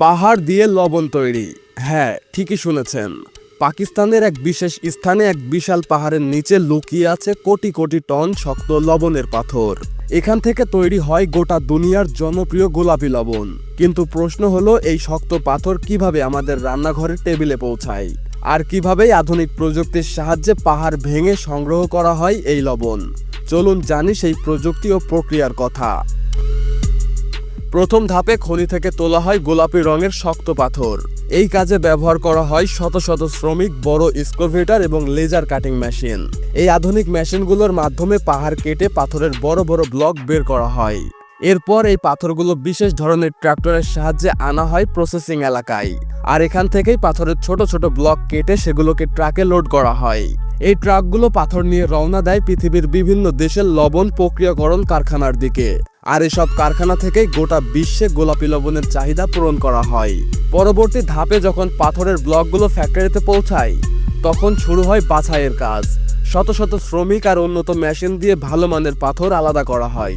পাহাড় দিয়ে লবণ তৈরি। হ্যাঁ ঠিকই শুনেছেন। পাকিস্তানের এক বিশেষ স্থানে এক বিশাল পাহাড়ের নিচে লুকিয়ে আছে কোটি কোটি টন শক্ত লবণের পাথর। এখান থেকে তৈরি হয় গোটা দুনিয়ার জনপ্রিয় গোলাপি লবণ। কিন্তু প্রশ্ন হলো, এই শক্ত পাথর কীভাবে আমাদের রান্নাঘরের টেবিলে পৌঁছায়? আর কিভাবেই আধুনিক প্রযুক্তির সাহায্যে পাহাড় ভেঙে সংগ্রহ করা হয় এই লবণ? চলুন জানি সেই প্রযুক্তি ও প্রক্রিয়ার কথা। প্রথম ধাপে খনি থেকে তোলা হয় গোলাপি রঙের শক্ত পাথর। এই কাজে ব্যবহার করা হয় শত শত শ্রমিক, বড় স্কোভেটার এবং লেজার কাটিং মেশিন এই আধুনিক মেশিনগুলোর মাধ্যমে পাহাড় কেটে পাথরের বড় বড় ব্লক বের করা হয়। এরপর এই পাথরগুলো বিশেষ ধরনের ট্রাক্টরের সাহায্যে আনা হয় প্রসেসিং এলাকায়। আর এখান থেকেই পাথরের ছোট ছোট ব্লক কেটে সেগুলোকে ট্রাকে লোড করা হয়। এই ট্রাকগুলো পাথর নিয়ে রওনা দেয় পৃথিবীর বিভিন্ন দেশের লবণ প্রক্রিয়াকরণ কারখানার দিকে। আর এসব কারখানা থেকেই গোটা বিশ্বে গোলাপি লবণের চাহিদা পূরণ করা হয়। পরবর্তী ধাপে যখন পাথরের ব্লকগুলো ফ্যাক্টরিতে পৌঁছায়, তখন শুরু হয় বাছাইয়ের কাজ। শত শত শ্রমিক আর উন্নত মেশিন দিয়ে ভালো মানের পাথর আলাদা করা হয়।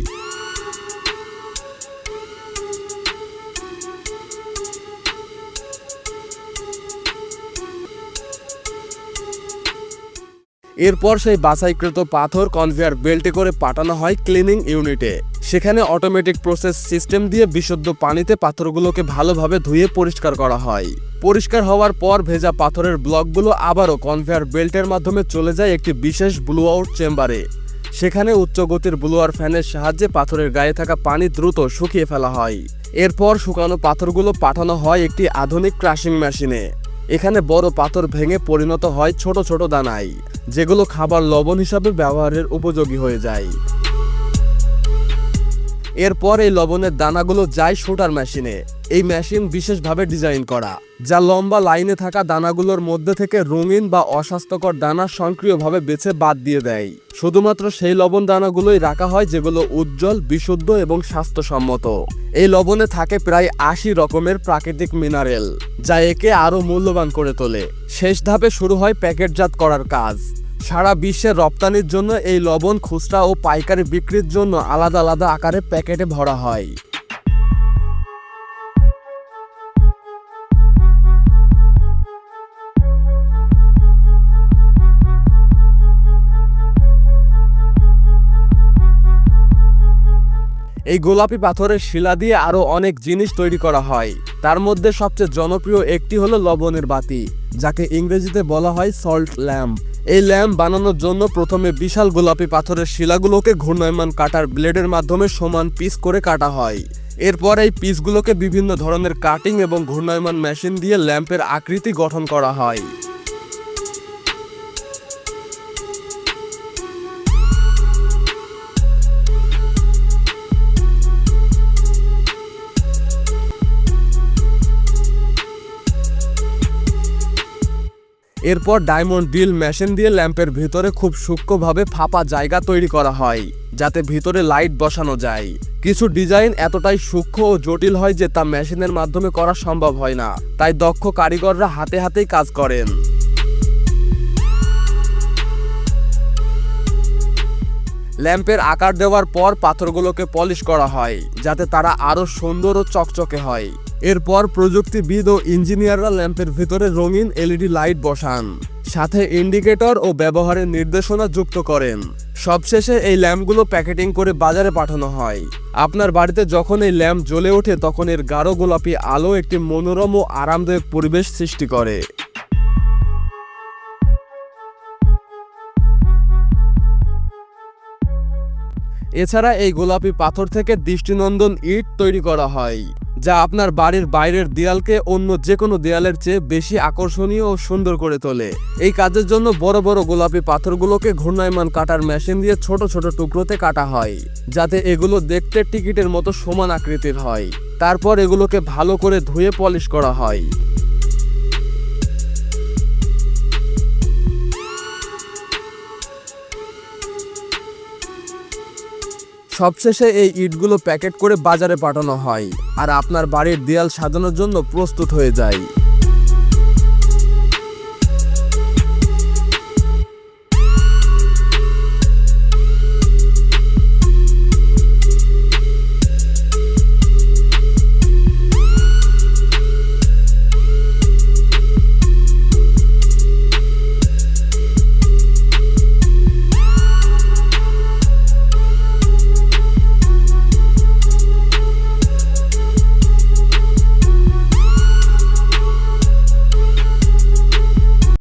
এরপর সেই বাছাইকৃত পাথর কনভেয়ার বেল্টে করে পাঠানো হয় ক্লিনিং ইউনিটে সেখানে অটোমেটিক প্রসেস সিস্টেম দিয়ে বিশুদ্ধ পানিতে পাথরগুলোকে ভালোভাবে ধুয়ে পরিষ্কার করা হয়। পরিষ্কার হওয়ার পর ভেজা পাথরের ব্লকগুলো আবারও কনভেয়ার বেল্টের মাধ্যমে চলে যায় একটি বিশেষ ব্লু আউট চেম্বারে সেখানে উচ্চ গতির ব্লোয়ার ফ্যানের সাহায্যে পাথরের গায়ে থাকা পানি দ্রুত শুকিয়ে ফেলা হয়। এরপর শুকানো পাথরগুলো পাঠানো হয় একটি আধুনিক ক্রাশিং মেশিনে এখানে বড় পাথর ভেঙে পরিণত হয় ছোট ছোট দানায়, যেগুলো খাবার লবণ হিসাবে ব্যবহারের উপযোগী হয়ে যায়। এরপর এই লবণের দানাগুলো যায় শুটার মেশিনে। এই মেশিন বিশেষভাবে ডিজাইন করা। যা লম্বা লাইনে থাকা দানাগুলোর মধ্যে থেকে রঙিন বা অস্বাস্থ্যকর দানা সক্রিয়ভাবে বেছে বাদ দিয়ে দেয়। শুধুমাত্র সেই লবণ দানাগুলোই রাখা হয় যেগুলো উজ্জ্বল, বিশুদ্ধ এবং স্বাস্থ্যসম্মত। এই লবণে থাকে প্রায় আশি রকমের প্রাকৃতিক মিনারেল, যা একে আরও মূল্যবান করে তোলে। শেষ ধাপে শুরু হয় প্যাকেটজাত করার কাজ। সারা বিশ্বে রপ্তানির জন্য এই লবণ, খুচরা ও পাইকারি বিক্রির জন্য আলাদা আলাদা আকারে প্যাকেটে ভরা হয়। এই গোলাপি পাথরের শিলা দিয়ে আরও অনেক জিনিস তৈরি করা হয়। তার মধ্যে সবচেয়ে জনপ্রিয় একটি হলো লবণের বাতি, যাকে ইংরেজিতে বলা হয় সল্ট ল্যাম্প এই ল্যাম্প বানানোর জন্য প্রথমে বিশাল গোলাপি পাথরের শিলাগুলোকে ঘূর্ণায়মান কাটার ব্লেডের মাধ্যমে সমান পিস করে কাটা হয়। এরপর এই পিসগুলোকে বিভিন্ন ধরনের কাটিং এবং ঘূর্ণায়মান মেশিন দিয়ে ল্যাম্পের আকৃতি গঠন করা হয়। এরপর ডায়মন্ড ড্রিল মেশিন দিয়ে ল্যাম্পের ভেতরে খুব সূক্ষ্মভাবে ফাঁপা জায়গা তৈরি করা হয়, যাতে ভিতরে লাইট বসানো যায়। কিছু ডিজাইন এতটাই সূক্ষ্ম ও জটিল হয় যে তা মেশিনের মাধ্যমে করা সম্ভব হয় না, তাই দক্ষ কারিগররা হাতে হাতেই কাজ করেন। ল্যাম্পের আকার দেওয়ার পর পাথরগুলোকে পলিশ করা হয়, যাতে তারা আরও সুন্দর ও চকচকে হয়। এরপর প্রযুক্তিবিদ ও ইঞ্জিনিয়াররা ল্যাম্পের ভিতরে রঙিন এলইডি লাইট বসান, সাথে ইন্ডিকেটর ও ব্যবহারের নির্দেশনা যুক্ত করেন। সবশেষে এই ল্যাম্পগুলো প্যাকেটিং করে বাজারে পাঠানো হয়। আপনার বাড়িতে যখন এই ল্যাম্প জ্বলে ওঠে, তখন এর গাঢ় গোলাপি আলো একটি মনোরম ও আরামদায়ক পরিবেশ সৃষ্টি করে। এছাড়া এই গোলাপি পাথর থেকে দৃষ্টিনন্দন ইট তৈরি করা হয়, যা আপনার বাড়ির বাইরের দেয়ালকে অন্য যে কোনো দেয়ালের চেয়ে বেশি আকর্ষণীয় ও সুন্দর করে তোলে। এই কাজের জন্য বড় বড় গোলাপি পাথরগুলোকে ঘূর্ণায়মান কাটার মেশিন দিয়ে ছোট ছোট টুকরোতে কাটা হয়, যাতে এগুলো দেখতে টিকিটের মতো সমান আকৃতির হয়। তারপর এগুলোকে ভালো করে ধুয়ে পলিশ করা হয়। সবশেষে এই ইটগুলো প্যাকেট করে বাজারে পাঠানো হয়, আর আপনার বাড়ির দেয়াল সাজানোর জন্য প্রস্তুত হয়ে যায়।